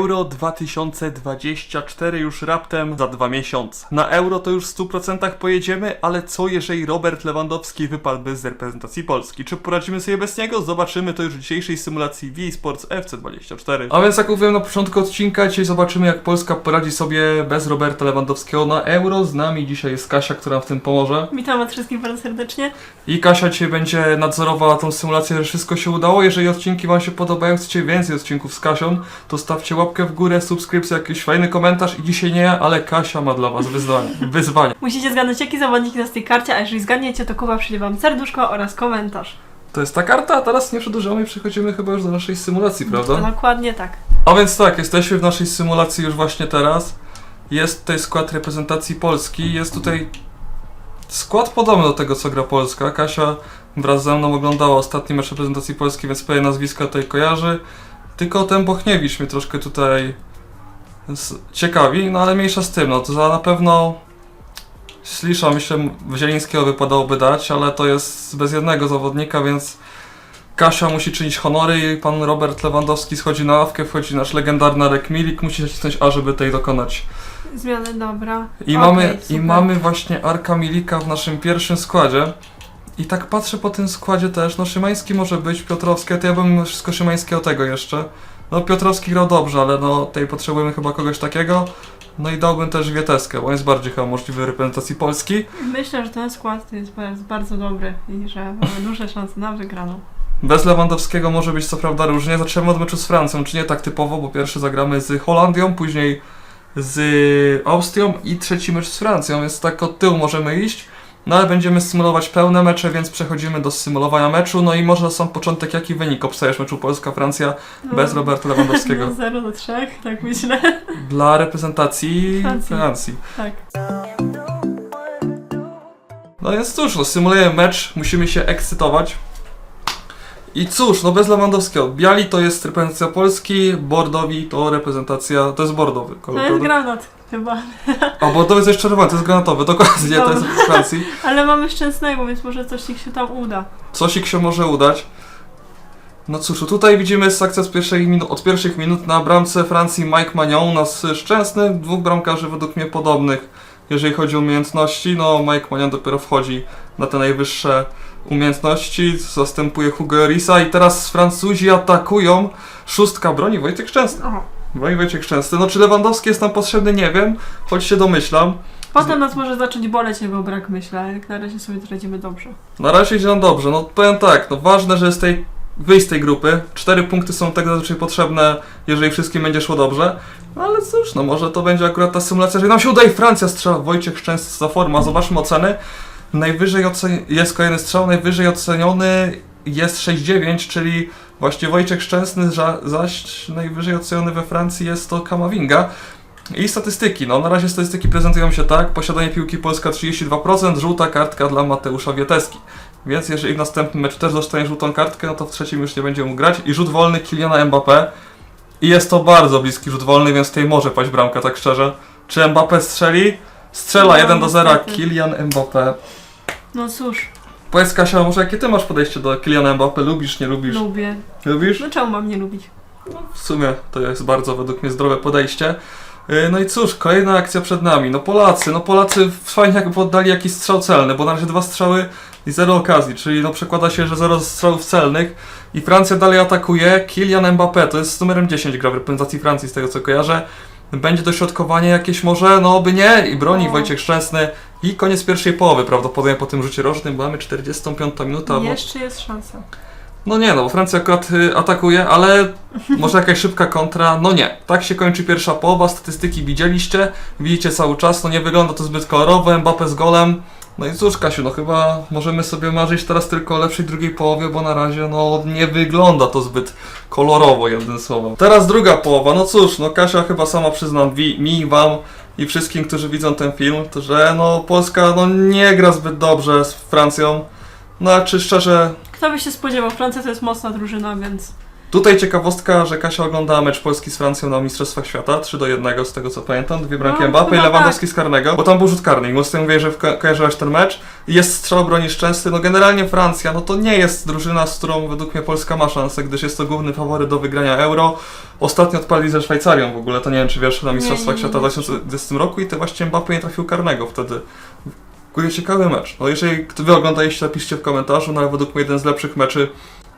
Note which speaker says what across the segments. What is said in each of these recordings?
Speaker 1: Euro 2024 już raptem za dwa miesiące. Na Euro to już w 100% pojedziemy, ale co jeżeli Robert Lewandowski wypadłby z reprezentacji Polski? Czy poradzimy sobie bez niego? Zobaczymy to już w dzisiejszej symulacji V Sports FC24. A więc jak mówiłem na początku odcinka, dzisiaj zobaczymy jak Polska poradzi sobie bez Roberta Lewandowskiego na Euro. Z nami dzisiaj jest Kasia, która w tym pomoże.
Speaker 2: Witam was wszystkich bardzo serdecznie.
Speaker 1: I Kasia dzisiaj będzie nadzorowała tą symulację, że wszystko się udało. Jeżeli odcinki Wam się podobają, chcecie więcej odcinków z Kasią, to stawcie łapkę w górę, subskrypcję, jakiś fajny komentarz i dzisiaj nie ale Kasia ma dla Was wyzwanie. wyzwanie.
Speaker 2: Musicie zgadnąć, jaki zawodnik jest na tej karcie, a jeżeli zgadniecie, to Kuba przyjdzie wam serduszko oraz komentarz.
Speaker 1: To jest ta karta, a teraz nie przedłużamy i przechodzimy chyba już do naszej symulacji, prawda?
Speaker 2: Dokładnie tak.
Speaker 1: A więc tak, jesteśmy w naszej symulacji już właśnie teraz. Jest tutaj skład reprezentacji Polski, jest tutaj skład podobny do tego, co gra Polska. Kasia wraz ze mną oglądała ostatni mecz reprezentacji Polski, więc swoje nazwiska tutaj kojarzy. Tylko ten Bochniewicz mnie troszkę tutaj ciekawi, no ale mniejsza z tym, no to za na pewno Slisza myślę Zielińskiego wypadałoby dać, ale to jest bez jednego zawodnika, więc Kasia musi czynić honory i pan Robert Lewandowski schodzi na ławkę, wchodzi nasz legendarny Arek Milik, musi nacisnąć A, żeby tej dokonać.
Speaker 2: Zmiany dobra.
Speaker 1: I,
Speaker 2: Okej,
Speaker 1: mamy, I mamy właśnie Arka Milika w naszym pierwszym składzie. I tak patrzę po tym składzie też, no Szymański może być, Piotrowski, to ja bym wszystko Szymańskiego tego jeszcze. No Piotrowski grał dobrze, ale no tutaj potrzebujemy chyba kogoś takiego. No i dałbym też Wieteskę, bo on jest bardziej chyba możliwy w reprezentacji Polski.
Speaker 2: Myślę, że ten skład jest bardzo dobry i że mamy duże szanse na wygraną.
Speaker 1: Bez Lewandowskiego może być co prawda różnie. Zaczniemy od meczu z Francją, czy nie tak typowo, bo pierwszy zagramy z Holandią, później z Austrią i trzeci mecz z Francją, więc tak od tyłu możemy iść. No ale będziemy symulować pełne mecze, więc przechodzimy do symulowania meczu. No i może na sam początek jaki wynik obstajesz meczu Polska-Francja
Speaker 2: No,
Speaker 1: bez Roberta Lewandowskiego?
Speaker 2: No 0 do 3, tak myślę.
Speaker 1: Dla reprezentacji
Speaker 2: Francji.
Speaker 1: Francji.
Speaker 2: Tak.
Speaker 1: No więc cóż, no symulujemy mecz, musimy się ekscytować. I cóż, no bez Lewandowskiego. Biali to jest reprezentacja Polski, Bordowi to reprezentacja, to jest bordowy kolor,
Speaker 2: To jest granat chyba.
Speaker 1: A bordowy to jest czerwony, to jest granatowy, dokładnie, to jest z Francji.
Speaker 2: Ale mamy szczęsnego, więc może coś ich się tam uda.
Speaker 1: Coś się może udać. No cóż, tutaj widzimy akcja z pierwszej minu- od pierwszych minut na bramce Francji Mike Magnon, u nas szczęsny, dwóch bramkarzy według mnie podobnych, jeżeli chodzi o umiejętności. No Mike Magnon dopiero wchodzi na te najwyższe umiejętności, zastępuje Hugo Llorisa i teraz Francuzi atakują. Szóstka broni Wojtek Szczęsny.
Speaker 2: O.
Speaker 1: Broni Wojciech Szczęsny. No czy Lewandowski jest nam potrzebny, nie wiem, choć się domyślam.
Speaker 2: Potem nas może zacząć boleć jego brak, myślę, ale jak na razie sobie radzimy dobrze.
Speaker 1: Na razie idzie nam dobrze. No powiem tak, no ważne, że z tej, wyjść z tej grupy. Cztery punkty są tak zazwyczaj potrzebne, jeżeli wszystkim będzie szło dobrze. No ale cóż, no może to będzie akurat ta symulacja, że nam się uda i Francja strzela. Wojciech Szczęsny za forma. Zobaczmy oceny. Najwyżej ocen... jest kolejny strzał, najwyżej oceniony jest 6-9, czyli właśnie Wojciech Szczęsny, za- zaś najwyżej oceniony we Francji jest to Kamavinga. I statystyki. No na razie statystyki prezentują się tak. Posiadanie piłki Polska 32%, żółta kartka dla Mateusza Wieteski. Więc jeżeli w następnym meczu też dostanie żółtą kartkę, no to w trzecim już nie będzie mógł grać. I rzut wolny Kyliana Mbappé. I jest to bardzo bliski rzut wolny, więc tutaj może paść bramka, tak szczerze. Czy Mbappé strzeli? Strzela
Speaker 2: No,
Speaker 1: 1 do 0
Speaker 2: niestety.
Speaker 1: Kylian Mbappé.
Speaker 2: No cóż,
Speaker 1: Powiedz Kasia, może jakie ty masz podejście do Kyliana Mbappé? Lubisz, nie lubisz?
Speaker 2: lubię.
Speaker 1: Lubisz?
Speaker 2: No czemu mam nie lubić?
Speaker 1: W sumie to jest bardzo według mnie zdrowe podejście. Yy, No i cóż, kolejna akcja przed nami. No Polacy, no Polacy fajnie jakby poddali jakiś strzał celny, bo na razie dwa strzały i zero okazji, czyli no przekłada się, że zero strzałów celnych i Francja dalej atakuje. Kylian Mbappé, to jest z numerem 10 gra w reprezentacji Francji z tego co kojarzę. Będzie dośrodkowanie jakieś może, no by nie i broni
Speaker 2: O.
Speaker 1: Wojciech Szczęsny i koniec pierwszej połowy prawdopodobnie po tym rzucie rożnym, bo mamy 45 minuta, bo
Speaker 2: Jeszcze jest szansa.
Speaker 1: no nie, no bo Francja akurat y, atakuje, ale może jakaś szybka kontra? No nie. Tak się kończy pierwsza połowa, statystyki widzieliście, widzicie cały czas, no nie wygląda to zbyt kolorowo, Mbappé z golem. No i cóż Kasiu, no chyba możemy sobie marzyć teraz tylko o lepszej drugiej połowie, bo na razie no nie wygląda to zbyt kolorowo, jednym słowem. Teraz druga połowa, no cóż, no Kasia chyba sama przyznam wi, mi, wam i wszystkim, którzy widzą ten film, to że no Polska no nie gra zbyt dobrze z Francją. No a czy szczerze,
Speaker 2: Kto by się spodziewał? Francja to jest mocna drużyna, więc
Speaker 1: Tutaj ciekawostka, że Kasia oglądała mecz Polski z Francją na Mistrzostwach Świata, 3 do 1 z tego co pamiętam, dwie bramki
Speaker 2: No,
Speaker 1: Mbappé i
Speaker 2: chyba
Speaker 1: Lewandowski z karnego, bo tam był rzut karny i mocno mówię, że ko- kojarzyłaś ten mecz. Jest strzał broni szczęsny, no generalnie Francja, no to nie jest drużyna, z którą według mnie Polska ma szansę, gdyż jest to główny faworyt do wygrania Euro. Ostatnio odpadli ze Szwajcarią w ogóle, to nie wiem czy wiesz, na Mistrzostwach Świata w
Speaker 2: nie.
Speaker 1: 2020 roku i to właśnie Mbappé nie trafił karnego wtedy. Ciekawy mecz. No jeżeli wy oglądaliście, napiszcie w komentarzu, no ale według mnie jeden z lepszych meczy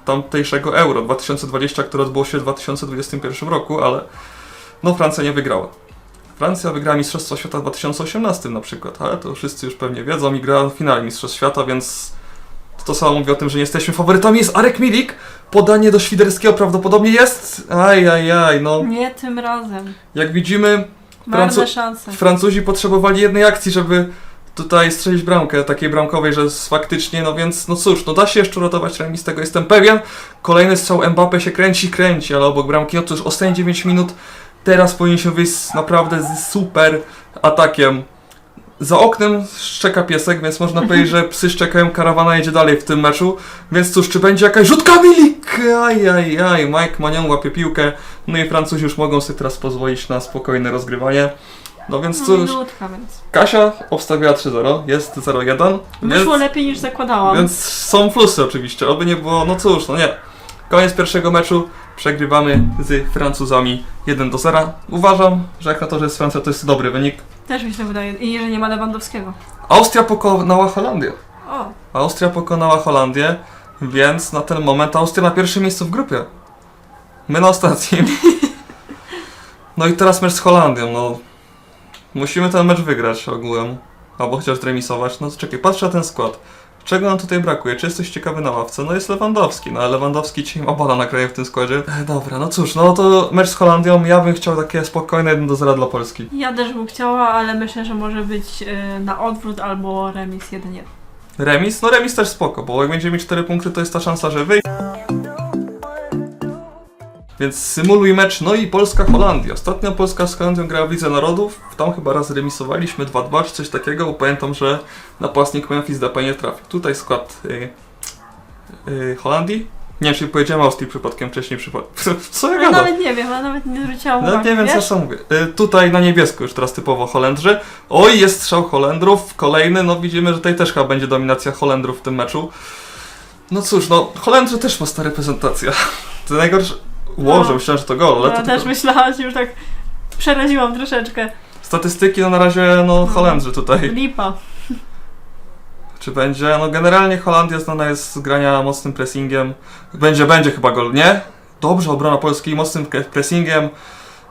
Speaker 1: tamtejszego Euro 2020, które odbyło się w 2021 roku, ale no Francja nie wygrała. Francja wygrała Mistrzostwo Świata w 2018 na przykład, ale to wszyscy już pewnie wiedzą i grała w finale Mistrzostw Świata, więc to samo mówi o tym, że nie jesteśmy faworytami. Jest Arek Milik, podanie do Świderskiego prawdopodobnie jest. Aj, aj, aj, no.
Speaker 2: Nie tym razem.
Speaker 1: Jak widzimy, Francu-. Francuzi potrzebowali jednej akcji, żeby tutaj strzelić bramkę, takiej bramkowej, że faktycznie, no więc, no cóż, no da się jeszcze uratować remis, tego jestem pewien. Kolejny strzał Mbappe się kręci, kręci, ale obok bramki, no już ostatnie 9 minut, teraz powinien się wyjść naprawdę z super atakiem. Za oknem szczeka piesek, więc można powiedzieć, że psy szczekają, karawana jedzie dalej w tym meczu. Więc cóż, czy będzie jakaś rzutka Milik? Aj, aj, aj, Mike Manion łapie piłkę. No i Francuzi już mogą sobie teraz pozwolić na spokojne rozgrywanie. No więc
Speaker 2: No,
Speaker 1: cóż,
Speaker 2: minutka, więc.
Speaker 1: Kasia obstawiała 3-0, jest 0-1,
Speaker 2: Wyszło
Speaker 1: więc,
Speaker 2: lepiej niż zakładałam.
Speaker 1: więc są plusy oczywiście, oby nie było, no cóż, no nie. Koniec pierwszego meczu, przegrywamy z Francuzami 1 do 0. Uważam, że jak na to, że jest Francja, to jest dobry wynik.
Speaker 2: Też mi się wydaje. I że nie ma Lewandowskiego.
Speaker 1: Austria pokonała Holandię.
Speaker 2: O,
Speaker 1: Austria pokonała Holandię, więc na ten moment Austria na pierwszym miejscu w grupie. My na ostatnim. No i teraz mecz z Holandią, no. Musimy ten mecz wygrać ogółem. Albo chociaż zremisować. No to czekaj, patrzę na ten skład. Czego nam tutaj brakuje? Czy jest coś ciekawy na ławce? No jest Lewandowski, no ale Lewandowski dzisiaj ma bala na kraju w tym składzie. E, dobra, no cóż, no to mecz z Holandią, ja bym chciał takie spokojne 1 do 0 dla Polski.
Speaker 2: ja też bym chciała, ale myślę, że może być e, na odwrót albo remis 1-1.
Speaker 1: Remis? No remis też spoko, bo jak będziemy mieć 4 punkty, to jest ta szansa, że wyjdzie. Więc symuluj mecz, no i Polska-Holandia. Ostatnio Polska z Holandią grała w Lidze Narodów, tam chyba raz remisowaliśmy 2-2 czy coś takiego, bo pamiętam, że napastnik Memphis Depay nie trafił. Tutaj skład y, y, Holandii. Nie wiem, czy powiedziałem Austrii przypadkiem wcześniej. Przypad... Co ja gadam?
Speaker 2: nawet nie wiem, ja nawet nie zwróciłam uwagi,
Speaker 1: nie wiem, co
Speaker 2: wiesz?
Speaker 1: sam mówię. Y, tutaj na niebiesko już teraz typowo Holendrzy. Oj, jest strzał Holendrów. Kolejny, no widzimy, że tutaj też chyba będzie dominacja Holendrów w tym meczu. No cóż, no Holendrzy też ma stara reprezentacja. To najgorsze... Łoże,
Speaker 2: No.
Speaker 1: myślałem, że to gol, ale
Speaker 2: Ja
Speaker 1: to
Speaker 2: też
Speaker 1: tylko...
Speaker 2: myślałam, że już tak przeraziłam troszeczkę.
Speaker 1: Statystyki, no na razie, no Holendrzy tutaj.
Speaker 2: Lipa.
Speaker 1: Czy będzie? No generalnie Holandia znana jest z grania mocnym pressingiem. Będzie, będzie chyba gol, nie? Dobrze, obrona Polski mocnym pre- pressingiem.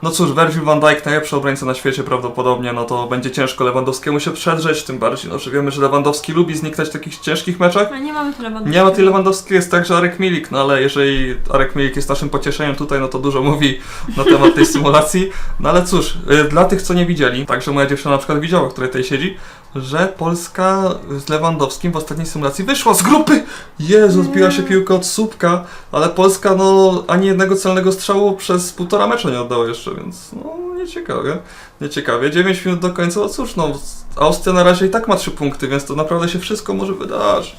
Speaker 1: No cóż, Virgil van Dijk, najlepszy obrońca na świecie prawdopodobnie, no to będzie ciężko Lewandowskiemu się przedrzeć, tym bardziej, no że wiemy, że Lewandowski lubi znikać w takich ciężkich meczach.
Speaker 2: No nie mamy tyle
Speaker 1: Nie ma tyle Lewandowskiego, jest także Arek Milik, no ale jeżeli Arek Milik jest naszym pocieszeniem tutaj, no to dużo mówi na temat tej symulacji. No ale cóż, y, dla tych, co nie widzieli, także moja dziewczyna na przykład widziała, która tutaj siedzi, że Polska z Lewandowskim w ostatniej symulacji wyszła z grupy! Jezu, zbiła się piłka od słupka, ale Polska no ani jednego celnego strzału przez półtora mecza nie oddała jeszcze, więc no nieciekawie. Nieciekawie. 9 minut do końca, no cóż, no Austria na razie i tak ma 3 punkty, więc to naprawdę się wszystko może wydarzyć.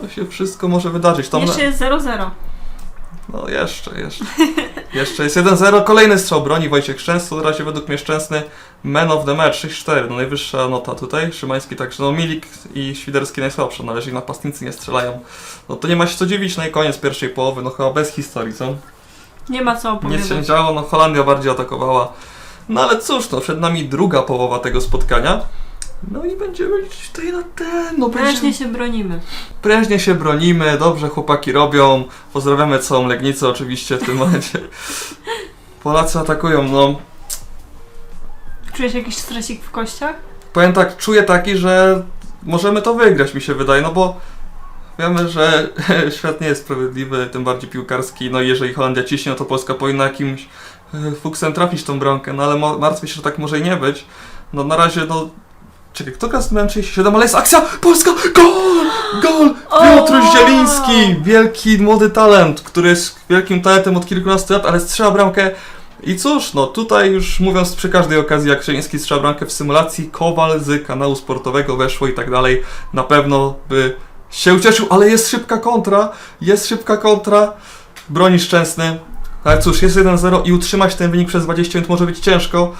Speaker 1: To się wszystko może wydarzyć. Tam
Speaker 2: Jeszcze jest 0-0.
Speaker 1: No jeszcze, jeszcze. jeszcze jest 1-0, kolejny strzał broni Wojciech Szczęsny, na razie według mnie Szczęsny man of the match 6-4, no najwyższa nota tutaj, Szymański także, no Milik i Świderski najsłabsze, na razie ich napastnicy nie strzelają. No to nie ma się co dziwić, no i koniec pierwszej połowy, no chyba bez historii, co?
Speaker 2: Nie ma co
Speaker 1: Nic się nie
Speaker 2: opowiadać.
Speaker 1: działo, no Holandia bardziej atakowała. No ale cóż, no przed nami druga połowa tego spotkania. No i będziemy liczyć tutaj na ten, no będziemy...
Speaker 2: Się bronimy.
Speaker 1: Prężnie się bronimy, dobrze chłopaki robią. Pozdrawiamy całą Legnicę oczywiście w tym momencie. Polacy atakują, no.
Speaker 2: Czujesz jakiś stresik w kościach?
Speaker 1: Powiem tak, czuję taki, że możemy to wygrać, mi się wydaje, no bo wiemy, że świat nie jest sprawiedliwy, tym bardziej piłkarski. No i jeżeli Holandia ciśnie, no to Polska powinna jakimś e, fuksem trafić tą bramkę, no ale martwię się, że tak może i nie być. No na razie, no... Czekaj, kto gra z numerem 37, ale jest akcja! Polska! Gol! Gol! Piotr! Zieliński! Wielki, młody talent, który jest wielkim talentem od kilkunastu lat, ale strzela bramkę. I cóż, no tutaj już mówiąc przy każdej okazji, jak Zieliński strzela bramkę w symulacji, Kowal z kanału sportowego weszło i tak dalej, na pewno by się ucieszył, ale jest szybka kontra, jest szybka kontra. broni szczęsny. Ale cóż, jest 1-0 i utrzymać ten wynik przez 20 minut może być ciężko.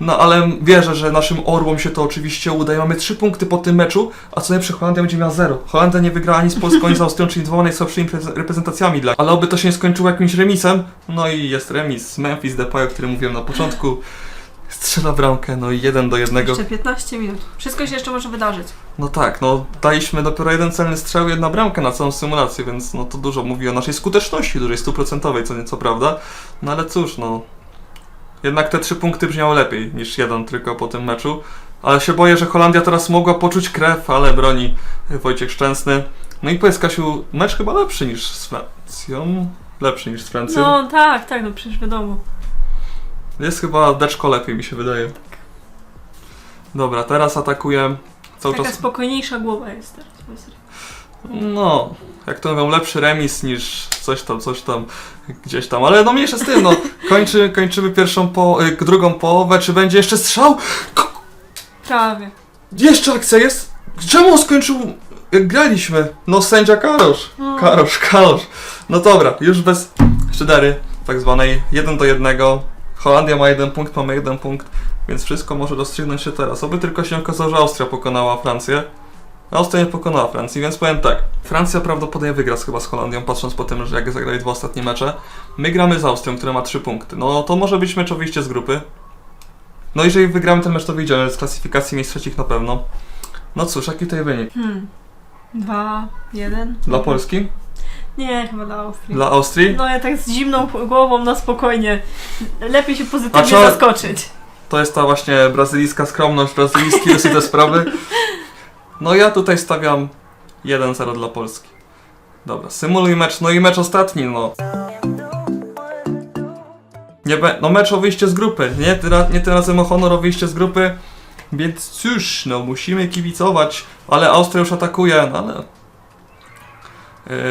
Speaker 1: No ale wierzę, że naszym orłom się to oczywiście uda. I mamy 3 punkty po tym meczu, a co najlepsze Holandia będzie miała 0. Holandia nie wygra ani z Polską, ani z Austrią, czyli dwoma najsłabszymi pre- reprezentacjami dla. Ale oby to się nie skończyło jakimś remisem. No i jest remis. Memphis Depay, o którym mówiłem na początku. Strzela bramkę, no i 1 do 1.
Speaker 2: Jeszcze 15 minut. Wszystko się jeszcze może wydarzyć.
Speaker 1: No tak, no daliśmy dopiero jeden celny strzał, jedna bramkę na całą symulację, więc no to dużo mówi o naszej skuteczności, dużej stuprocentowej, co nieco prawda. No ale cóż, no. Jednak te trzy punkty brzmiały lepiej niż jeden tylko po tym meczu. Ale się boję, że Holandia teraz mogła poczuć krew, ale broni Wojciech Szczęsny. No i powiedz Kasiu, mecz chyba lepszy niż z Francją. Lepszy niż z Francją.
Speaker 2: No tak, tak, no przecież wiadomo.
Speaker 1: Jest chyba deczko lepiej mi się wydaje. Dobra, teraz atakuję cały
Speaker 2: Taka
Speaker 1: czas.
Speaker 2: spokojniejsza głowa jest teraz.
Speaker 1: No, jak to mówią, lepszy remis niż coś tam, coś tam, gdzieś tam. Ale no mniejsze z tym, no. Kończy, kończymy pierwszą po, y, drugą połowę. Czy będzie jeszcze strzał? K-
Speaker 2: Prawie.
Speaker 1: jeszcze akcja jest? Czemu on skończył, jak graliśmy? No sędzia Karosz.
Speaker 2: No.
Speaker 1: Karosz, Karosz. No dobra, już bez szydery tak zwanej 1 do 1. Holandia ma jeden punkt, mamy jeden punkt, więc wszystko może rozstrzygnąć się teraz. Oby tylko się okazało, że Austria pokonała Francję. Austria nie pokonała Francji, więc powiem tak. Francja prawdopodobnie wygra chyba z Holandią, patrząc po tym, że jak zagrali dwa ostatnie mecze. My gramy z Austrią, która ma trzy punkty. No to może być mecz o wyjście z grupy. No jeżeli wygramy ten mecz, to wyjdziemy z klasyfikacji miejsc trzecich na pewno. No cóż, jaki tutaj wynik?
Speaker 2: Hmm. Dwa, jeden.
Speaker 1: Dla Polski?
Speaker 2: Nie, chyba dla Austrii.
Speaker 1: Dla Austrii?
Speaker 2: No ja tak z zimną głową na spokojnie. Lepiej się pozytywnie
Speaker 1: A co-
Speaker 2: zaskoczyć.
Speaker 1: To jest ta właśnie brazylijska skromność, brazylijski rysy te sprawy. No ja tutaj stawiam 1-0 dla Polski. Dobra, symuluj mecz, no i mecz ostatni, no. Nie be, no mecz o wyjście z grupy, nie, tyra, nie tym razem o honor o wyjście z grupy. Więc cóż, no musimy kibicować, ale Austria już atakuje, no ale...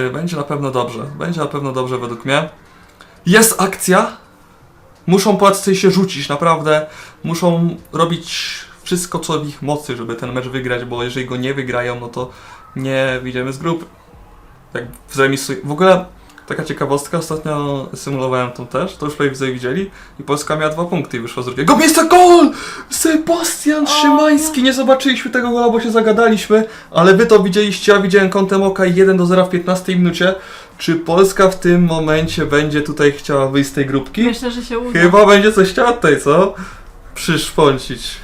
Speaker 1: Yy, będzie na pewno dobrze, będzie na pewno dobrze według mnie. Jest akcja! Muszą Polacy się rzucić, naprawdę muszą robić wszystko, co w ich mocy, żeby ten mecz wygrać, bo jeżeli go nie wygrają, no to nie wyjdziemy z grupy. Jak zremisuj... W ogóle taka ciekawostka, ostatnio symulowałem tą też, to już widzowie widzieli i Polska miała dwa punkty i wyszła z drugiego miejsca gol! Sebastian
Speaker 2: O,
Speaker 1: Szymański! Nie zobaczyliśmy tego gola, bo się zagadaliśmy, ale wy to widzieliście, ja widziałem kątem oka i 1 do 0 w 15 minucie. Czy Polska w tym momencie będzie tutaj chciała wyjść z tej grupki?
Speaker 2: Myślę, że się uda.
Speaker 1: Chyba będzie coś chciała tutaj, co? Przyszpącić.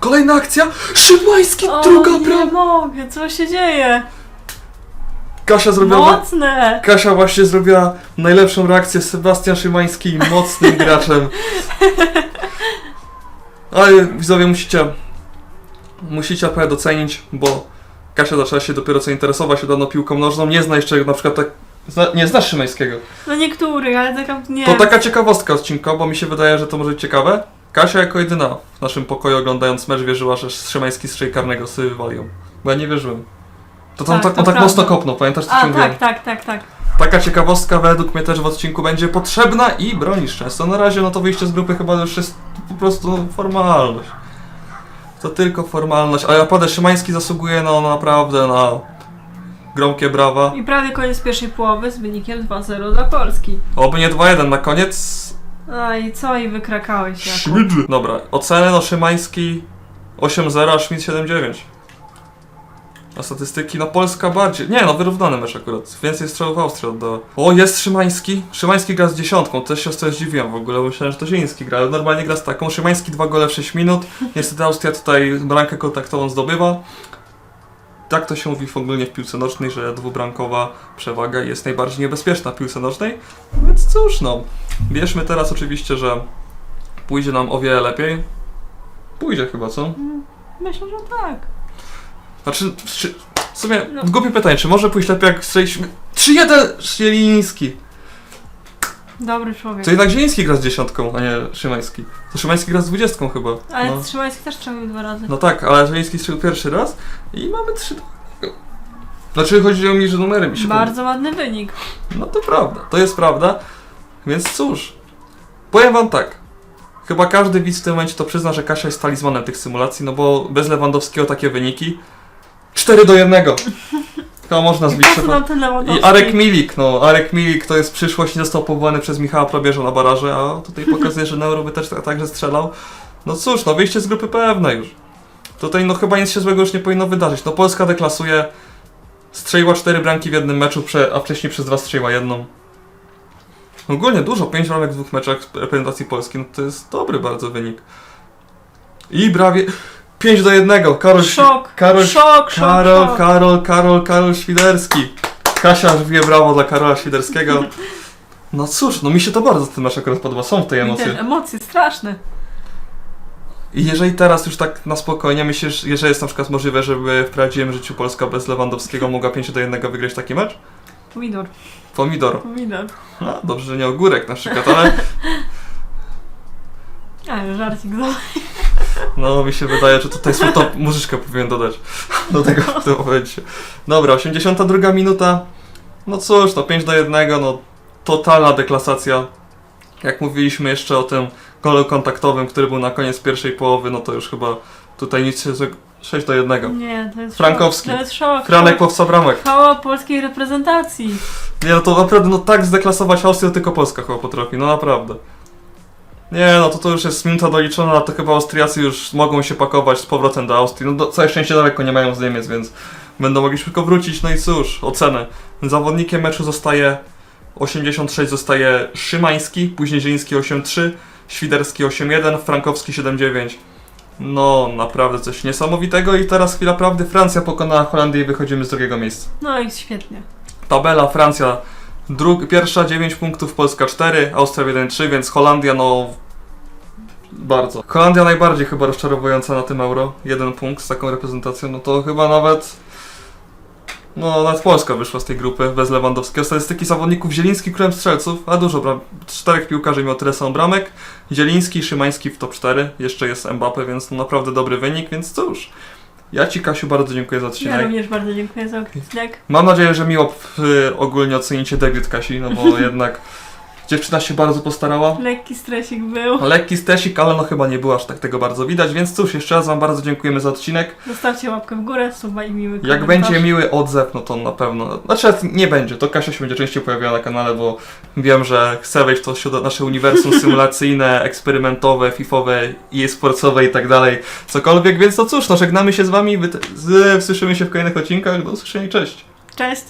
Speaker 1: Kolejna akcja! Szymański,
Speaker 2: O,
Speaker 1: druga
Speaker 2: nie mogę, co się dzieje?
Speaker 1: Kasia zrobiła...
Speaker 2: Mocne!
Speaker 1: Kasia właśnie zrobiła najlepszą reakcję. Sebastian Szymański mocnym graczem. Ale widzowie musicie musicie naprawdę docenić, bo Kasia zaczęła się dopiero co interesować się dawno piłką nożną. Nie zna jeszcze na przykład tak... Zna, nie znasz Szymańskiego.
Speaker 2: No niektórych, ale taka nie.
Speaker 1: To taka ciekawostka odcinka, bo mi się wydaje, że to może być ciekawe. Kasia jako jedyna w naszym pokoju oglądając mecz wierzyła, że Szymański strzeli karnego z wywalią. Bo ja nie wierzyłem. To tam
Speaker 2: Tak,
Speaker 1: tak, on tak mocno kopnął, pamiętasz co ci
Speaker 2: A,
Speaker 1: mówiłem?
Speaker 2: tak, tak, tak, tak.
Speaker 1: Taka ciekawostka według mnie też w odcinku będzie potrzebna i bronisz często. Na razie no to wyjście z grupy chyba już jest po prostu formalność. To tylko formalność, ale naprawdę Szymański zasługuje no naprawdę na gromkie brawa.
Speaker 2: I prawie koniec pierwszej połowy z wynikiem 2-0 dla Polski.
Speaker 1: Oby nie 2-1 na koniec.
Speaker 2: No i co? I wykrakałeś jako.
Speaker 1: Dobra, oceny no Szymański 8-0, a Schmidt 7-9. A statystyki, no Polska bardziej. Nie, no wyrównany mecz akurat. Więcej strzałów Austria oddała. O, jest Szymański. Szymański gra z dziesiątką, też się z tego zdziwiłem w ogóle, bo myślałem, że to Zieliński gra, ale normalnie gra z taką. Szymański dwa gole w 6 minut. Niestety Austria tutaj bramkę kontaktową zdobywa. Tak to się mówi w ogóle w piłce nożnej, że dwubramkowa przewaga jest najbardziej niebezpieczna w piłce nożnej. Więc cóż, no. Wierzmy teraz oczywiście, że pójdzie nam o wiele lepiej. Pójdzie chyba, co?
Speaker 2: Myślę, że tak.
Speaker 1: Znaczy, czy, w sumie
Speaker 2: No.
Speaker 1: głupie pytanie, czy może pójść lepiej jak strzeliśmy 3-1 Zieliński?
Speaker 2: Dobry człowiek.
Speaker 1: To jednak Zieliński gra z dziesiątką, a nie Szymański. To Szymański gra z dwudziestką chyba.
Speaker 2: Ale
Speaker 1: No.
Speaker 2: Szymański też strzelił dwa razy.
Speaker 1: no tak, ale Zieliński strzelił pierwszy raz i mamy 3 do Znaczy chodzi o mnie, że numery mi się
Speaker 2: Bardzo ładny wynik.
Speaker 1: No to prawda, to jest prawda. Więc cóż, powiem wam tak. Chyba każdy widz w tym momencie to przyzna, że Kasia jest talizmanem tych symulacji, no bo bez Lewandowskiego takie wyniki. 4 do 1. Chyba można
Speaker 2: I
Speaker 1: zbić
Speaker 2: Lewandowski?
Speaker 1: I Arek Milik, no, Arek Milik to jest przyszłość, nie został powołany przez Michała Probierza na baraże, a tutaj pokazuje, że na Euro by też tak- także strzelał. No cóż, no wyjście z grupy pewne już. Tutaj no chyba nic się złego już nie powinno wydarzyć. No Polska deklasuje, strzeliła cztery bramki w jednym meczu, prze, a wcześniej przez dwa strzeliła jedną. Ogólnie dużo, pięć bramek w dwóch meczach reprezentacji Polski, no to jest dobry bardzo wynik. I prawie 5 do 1, Karol,
Speaker 2: Szok,
Speaker 1: Karol,
Speaker 2: szok, szok,
Speaker 1: Karol,
Speaker 2: szok.
Speaker 1: Karol, Karol, Karol Świderski. Kasia wbije brawo dla Karola Świderskiego. No cóż, no mi się to bardzo ten mecz akurat podoba, są w tej
Speaker 2: też
Speaker 1: emocje.
Speaker 2: emocje straszne.
Speaker 1: I jeżeli teraz już tak na spokojnie myślisz, że jest na przykład możliwe, żeby w prawdziwym życiu Polska bez Lewandowskiego mogła 5 do 1 wygrać taki mecz?
Speaker 2: Pomidor,
Speaker 1: Pomidor.
Speaker 2: pomidor.
Speaker 1: No, dobrze, że nie ogórek na przykład, ale
Speaker 2: Ale żarcik za...
Speaker 1: no mi się wydaje, że tutaj smutną muzyczkę powinien dodać do tego w tym momencie. Dobra, 82 minuta. No cóż, no 5 do 1, no totalna deklasacja. Jak mówiliśmy jeszcze o tym golu kontaktowym, który był na koniec pierwszej połowy, no to już chyba tutaj nic się złego. 6 do 1.
Speaker 2: Nie, to jest
Speaker 1: Frankowski.
Speaker 2: szok. To jest szok.
Speaker 1: Franek powstał bramek.
Speaker 2: Chwała polskiej reprezentacji.
Speaker 1: Nie no to naprawdę, no tak zdeklasować Austrię tylko Polska chyba potrafi, no naprawdę. Nie no to to już jest minuta doliczona, to chyba Austriacy już mogą się pakować z powrotem do Austrii. No do, całe szczęście daleko nie mają z Niemiec, więc będą mogli szybko wrócić. No i cóż, oceny. Zawodnikiem meczu zostaje 86 zostaje Szymański, później Zieliński 8-3, Świderski 8-1, Frankowski 7-9. No naprawdę coś niesamowitego i teraz chwila prawdy. Francja pokonała Holandię i wychodzimy z drugiego miejsca.
Speaker 2: No i świetnie.
Speaker 1: Tabela Francja drug, pierwsza 9 punktów, Polska 4, Austria 1-3, więc Holandia no bardzo. Holandia najbardziej chyba rozczarowująca na tym euro. Jeden punkt z taką reprezentacją, no to chyba nawet no nawet Polska wyszła z tej grupy bez Lewandowskiego. Statystyki zawodników Zieliński królem strzelców, a dużo bram. Czterech piłkarzy miał tyle samo bramek. Zieliński, Szymański w top 4, jeszcze jest Mbappe, więc no naprawdę dobry wynik, więc cóż. Ja Ci Kasiu bardzo dziękuję za
Speaker 2: Ja
Speaker 1: odcinek.
Speaker 2: również bardzo dziękuję za odcinek.
Speaker 1: Mam nadzieję, że miło y, ogólnie ocenicie debiut Kasi, no bo jednak dziewczyna się bardzo postarała.
Speaker 2: Lekki stresik był.
Speaker 1: Lekki stresik, ale no chyba nie było aż tak tego bardzo widać, więc cóż, jeszcze raz Wam bardzo dziękujemy za odcinek.
Speaker 2: Zostawcie łapkę w górę, suba i miły
Speaker 1: Jak
Speaker 2: komentarz.
Speaker 1: będzie miły odzew, no to na pewno. Znaczy nie będzie, to Kasia się będzie częściej pojawiała na kanale, bo wiem, że chce wejść w to środo- nasze uniwersum symulacyjne, eksperymentowe, fifowe, i sportowe i tak dalej, cokolwiek, więc no cóż, no żegnamy się z Wami, wy- z, słyszymy się w kolejnych odcinkach, do usłyszenia, cześć!
Speaker 2: Cześć!